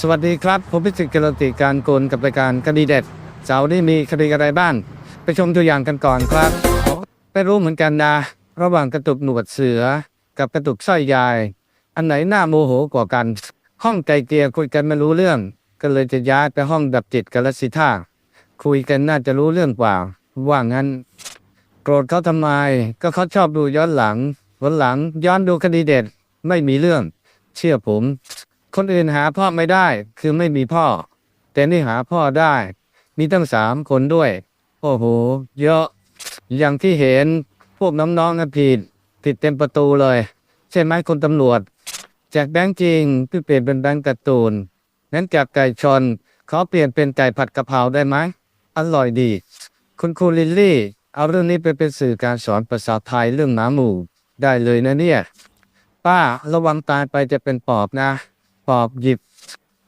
สวัสดีครับ ผมพิสิทธิ์กรติการโกนกับรายการคดีเด็ดเสาร์นี้มีคดีอะไรบ้าง ไปชมตัวอย่างกันก่อนครับไม่รู้เหมือนกันนะ ระหว่างกระตุกหนวดเสือ กับกระตุกสร้อยยาย อันไหนหน่าโมโหกว่ากัน ห้องไกลเกลียคุยกันไม่รู้เรื่อง ก็เลยจะย้ายไปห้องดับจิตกันละสิท่าคุยกันน่าจะรู้เรื่องกว่า ว่างั้น โกรธเขาทำไม ก็เขาชอบดูย้อนหลังวันหลังย้อนดูคดีเด็ดไม่มีเรื่อง เชื่อผม คนอื่นหาพ่อไม่ได้ คือไม่มีพ่อ แต่นี่หาพ่อได้ มีตั้งสามคนด้วย โอ้โห เยอะ อย่างที่เห็นพวกน้องๆนะผิดผิดเต็มประตูเลย ใช่ไหมคนตำรวจ จากแบงค์จริงพี่เปลี่ยนเป็นแบงค์การ์ตูนนั้นจากไก่ชนขอเปลี่ยนเป็นไก่ผัดกะเพราได้ไหมอร่อยดี คุณครูลิลลี่ เอาเรื่องนี้ไปเป็นสื่อการสอนภาษาไทยเรื่องหมาหมู่ ได้เลยนะเนี่ย ป้าระวังตายไปจะเป็นปอบนะ ปอบหยิบ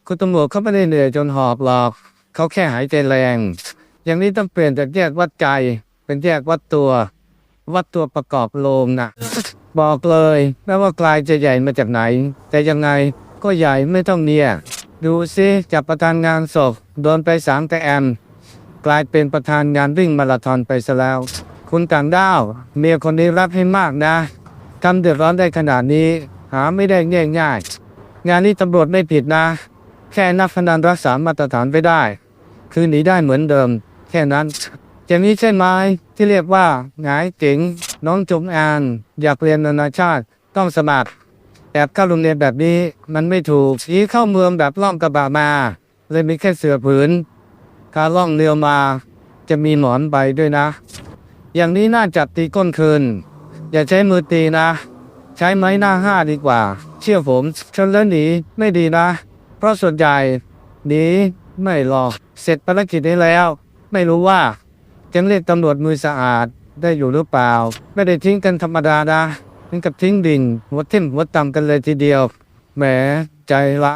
คุณตำรวจเขาไม่ได้เหนื่อยจนหอบหรอกเขาแค่หายใจแรง อย่างนี้ต้องเปลี่ยนจากแยกวัดใจเป็นแยกวัดตัว วัดตัวประกอบโลงนะบอกเลยแม้ว่ากลายจะใหญ่มาจากไหน แต่ยังไงก็ใหญ่ไม่ต้องเนี่ย ดูซิจับประธานงานศพโดนไปสามแต่แอมกลายเป็นประธานงานวิ่งมาราธอนไปซะแล้ว คุณต่างด้าว เมียคนนี้รับให้มากนะทำเดือดร้อนได้ขนาดนี้ หาไม่ได้ง่ายๆ งานนี้ตำรวจไม่ผิดนะ แค่นักพนันรักษามาตรฐานไปได้ คือหนีได้เหมือนเดิม แค่นั้นอย่างนี้ใช่ไหมที่เรียกว่าหงายเจ๋งน้องจงอาน อยากเรียนนานาชาติต้องสมัครแอบเข้าโรงเรียนแบบนี้มันไม่ถูกสีเข้าเมืองแบบล่องกระบะมา เลยมีแค่เสือผืนกาล่องเรือมา จะมีหมอนใบด้วยนะ อย่างนี้น่าจับตีก้นคืน อย่าใช้มือตีนะ ใช้ไม้หน้าห้าดีกว่า เชื่อผมชนแล้วหนีไม่ดีนะ เพราะส่วนใหญ่หนีไม่หรอก เสร็จภารกิจนี้แล้ว ไม่รู้ว่าจะเรียกตำรวจมือสะอาดได้อยู่หรือเปล่า ไม่ได้ทิ้งกันธรรมดานะถึงกับทิ้งดิ่งหัวทิ่มหัวต่ำกันเลยทีเดียว แหมใจละ